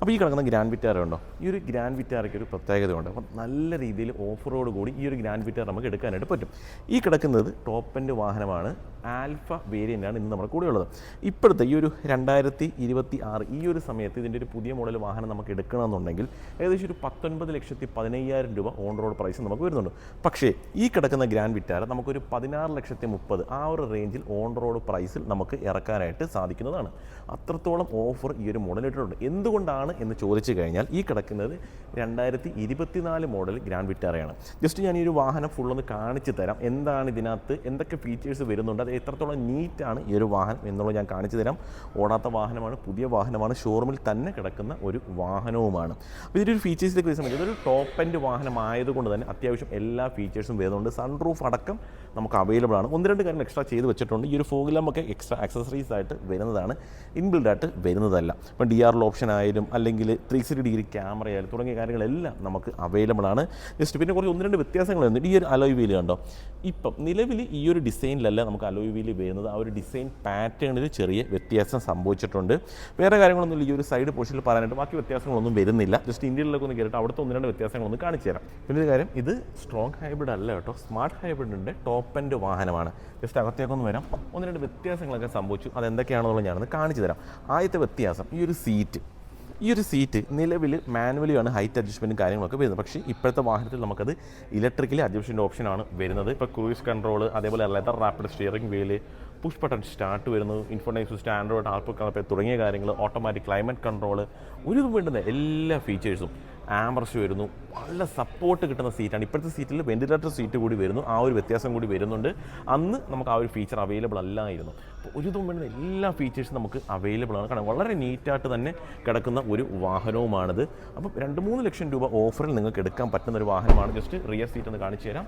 അപ്പോൾ ഈ കിടക്കുന്ന ഗ്രാൻഡ് വിറ്റാർ ഉണ്ടോ ഈ ഒരു ഗ്രാൻഡ് വിറ്റാരയ്ക്ക് ഒരു പ്രത്യേകതയുണ്ട്. അപ്പം നല്ല രീതിയിൽ ഓഫ് റോഡ് കൂടി ഈ ഒരു ഗ്രാൻഡ് വിറ്റാർ നമുക്ക് എടുക്കാനായിട്ട് പറ്റും. ഈ കിടക്കുന്നത് ടോപ്പ് എൻഡ് വാഹനമാണ്. ആൽഫ വേരിയന്റാണ് ഇന്ന് നമ്മുടെ കൂടെ ഉള്ളത് ഇപ്പോഴത്തെ ഈ ഒരു രണ്ടായിരത്തി ഇരുപത്തി ആറ് ഈ ഒരു സമയത്ത് ഇതിന്റെ ഒരു പുതിയ മോഡൽ വാഹനം നമുക്ക് എടുക്കണമെന്നുണ്ടെങ്കിൽ ഏകദേശം ഒരു പത്തൊൻപത് ലക്ഷത്തി പതിനയ്യായിരം രൂപ ഓൺ റോഡ് പ്രൈസ് നമുക്ക് വരുന്നുണ്ട്. പക്ഷേ ഈ കിടക്കുന്ന ഗ്രാൻഡ് വിറ്റാര നമുക്കൊരു പതിനാറ് ലക്ഷത്തി മുപ്പത് ആ ഒരു റേഞ്ചിൽ ഓൺ റോഡ് പ്രൈസിൽ നമുക്ക് ഇറക്കാനായിട്ട് സാധിക്കുന്നതാണ്. അത്രത്തോളം ഓഫർ ഈ ഒരു മോഡൽ ഇട്ടിട്ടുണ്ട്. എന്തുകൊണ്ടാണ് എന്ന് ചോദിച്ചു കഴിഞ്ഞാൽ ഈ കിടക്കുന്നത് രണ്ടായിരത്തി ഇരുപത്തിനാല് മോഡൽ ഗ്രാൻഡ് വിറ്റാറയാണ്. ജസ്റ്റ് ഞാൻ ഈ ഒരു വാഹനം ഫുള്ളൊന്ന് കാണിച്ചു തരാം. എന്താണ് ഇതിനകത്ത് എന്തൊക്കെ ഫീച്ചേഴ്സ് വരുന്നുണ്ട് അത് എത്രത്തോളം നീറ്റാണ് ഈ ഒരു വാഹനം എന്നുള്ളത് ഞാൻ കാണിച്ചു തരാം. ഓടാത്ത വാഹനമാണ് പുതിയ വാഹനമാണ് ഷോറൂമിൽ തന്നെ കിടക്കുന്ന ഒരു വാഹനവുമാണ്. അപ്പോൾ ഇതിന്റെ ഒരു ഫീച്ചേഴ്സിലേക്ക് വരുന്ന സമയത്ത് ഇതൊരു ടോപ്പ് എൻഡ് വാഹനമായതുകൊണ്ട് തന്നെ അത്യാവശ്യം എല്ലാ ഫീച്ചേഴ്സും വരുന്നുണ്ട്. സൺറൂഫ് അടക്കം നമുക്ക് അവൈലബിൾ ആണ്. ഒന്ന് രണ്ട് കാര്യങ്ങൾ എക്സ്ട്രാ ചെയ്ത് വെച്ചിട്ടുണ്ട്. ഈ ഒരു ഫോഗിലമൊക്കെ എക്സ്ട്രാ ആക്സസറീസ് ആയിട്ട് വരുന്നതാണ്. ഇൻബിൽഡ് ആയിട്ട് വരുന്നതല്ല. ഇപ്പം ഡി ആർ ഓപ്ഷൻ ആയാലും അല്ലെങ്കിൽ ത്രീ സിക്സ്റ്റി ഡിഗ്രി ക്യാമറ ആയാലും തുടങ്ങിയ കാര്യങ്ങളെല്ലാം നമുക്ക് അവൈലബിൾ ആണ്. ജസ്റ്റ് പിന്നെ കുറച്ച് ഒന്ന് രണ്ട് വ്യത്യാസങ്ങളുണ്ട്. ഈ ഒരു അലോയ് വീൽ കണ്ടോ? ഇപ്പം നിലവിൽ ഈ ഒരു ഡിസൈനിലല്ല നമുക്ക് അലോയ് വീൽ വരുന്നത്. ആ ഒരു ഡിസൈൻ പാറ്റേണിൽ ചെറിയ വ്യത്യാസം സംഭവിച്ചിട്ടുണ്ട്. വേറെ കാര്യങ്ങളൊന്നും ഈ ഒരു സൈഡ് പോർഷനിൽ പറയാനായിട്ട് ബാക്കി വ്യത്യാസങ്ങളൊന്നും വരുന്നില്ല. ജസ്റ്റ് ഇന്ത്യയിലൊക്കെ ഒന്ന് കയറിയിട്ട് അവിടുത്തെ ഒന്ന് രണ്ട് വ്യത്യാസങ്ങളൊന്ന് കാണിച്ചു തരാം. പിന്നെ ഒരു കാര്യം ഇത് സ്ട്രോങ് ഹൈബ്രിഡ് അല്ല കേട്ടോ. സ്മാർട്ട് ഹൈബ്രിഡിന്റെ ടോപ്പ് എൻഡ് വാഹനമാണ്. ജസ്റ്റ് അകത്തേക്കൊന്ന് വരാം. ഒന്ന് രണ്ട് വ്യത്യാസങ്ങളൊക്കെ സംഭവിച്ചു. അതെന്തൊക്കെയാണെന്നുള്ളത് ഞാനൊന്ന് കാണിച്ചു തരാം. ആദ്യത്തെ വ്യത്യാസം ഈ ഒരു സീറ്റ് ഈ ഒരു സീറ്റ് നിലവിൽ മാനുവലിയാണ് ഹൈറ്റ് അഡ്ജസ്റ്റ്മെന്റും കാര്യങ്ങളൊക്കെ വരുന്നത്. പക്ഷേ ഇപ്പോഴത്തെ വാഹനത്തിൽ നമുക്കത് ഇലക്ട്രിക്കലി അഡ്ജസ്റ്റ്മെന്റ് ഓപ്ഷനാണ് വരുന്നത്. ഇപ്പോൾ ക്രൂയിസ് കൺട്രോൾ അതേപോലെ leather wrapped steering wheel push button start വരുന്നു ഇൻഫോർട്ടൈൻ സിസ്റ്റം ആൻഡ്രോയിഡ് ആർപ്പ് തുടങ്ങിയ കാര്യങ്ങൾ ഓട്ടോമാറ്റിക് ക്ലൈമറ്റ് കൺട്രോൾ ഒരു വേണ്ടുന്ന എല്ലാ ഫീച്ചേഴ്സും ആംബർസ് വരുന്നു. നല്ല സപ്പോർട്ട് കിട്ടുന്ന സീറ്റാണ് ഇപ്പോഴത്തെ സീറ്റിൽ വെന്റിലേറ്റർ സീറ്റ് കൂടി വരുന്നു. ആ ഒരു വ്യത്യാസം കൂടി വരുന്നുണ്ട്. അന്ന് നമുക്ക് ആ ഒരു ഫീച്ചർ അവൈലബിൾ അല്ലായിരുന്നു. ഒരു ഇതും എല്ലാ ഫീച്ചേഴ്സും നമുക്ക് അവൈലബിൾ ആണ്. കാരണം വളരെ നീറ്റായിട്ട് തന്നെ കിടക്കുന്ന ഒരു വാഹനവുമാണിത്. അപ്പം രണ്ട് മൂന്ന് ലക്ഷം രൂപ ഓഫറിൽ നിങ്ങൾക്ക് എടുക്കാൻ പറ്റുന്ന ഒരു വാഹനമാണ്. ജസ്റ്റ് റിയർ സീറ്റ് ഒന്ന് കാണിച്ചു തരാം.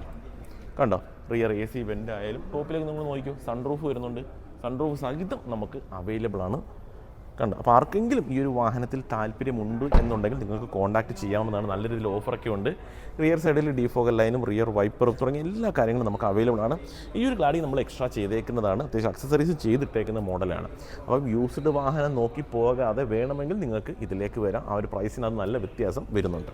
കണ്ടോ? റിയർ എ സി വെന്റ് ആയാലും ടോപ്പിലേക്ക് നിങ്ങൾ നോക്കിയോ സൺറൂഫ് വരുന്നുണ്ട്. സൺറൂഫ് സഹിതം നമുക്ക് അവൈലബിൾ ആണ്. കണ്ടോ? അപ്പോൾ ആർക്കെങ്കിലും ഈ ഒരു വാഹനത്തിൽ താല്പര്യമുണ്ട് എന്നുണ്ടെങ്കിൽ നിങ്ങൾക്ക് കോൺടാക്ട് ചെയ്യാവുന്നതാണ്. നല്ല രീതിയിൽ ഓഫറൊക്കെ ഉണ്ട്. റിയർ സൈഡിൽ ഡിഫോഗൽ ലൈനും റിയർ വൈപ്പറും തുടങ്ങിയ എല്ലാ കാര്യങ്ങളും നമുക്ക് അവൈലബിൾ ആണ്. ഈ ഒരു ഗാഡി നമ്മൾ എക്സ്ട്രാ ചെയ്തേക്കുന്നതാണ്. അത്യാവശ്യം അക്സസറീസ് ചെയ്തിട്ടേക്കുന്ന മോഡലാണ്. അപ്പം യൂസ്ഡ് വാഹനം നോക്കി പോകാതെ വേണമെങ്കിൽ നിങ്ങൾക്ക് ഇതിലേക്ക് വരാം. ആ ഒരു പ്രൈസിനകത്ത് നല്ല വ്യത്യാസം വരുന്നുണ്ട്.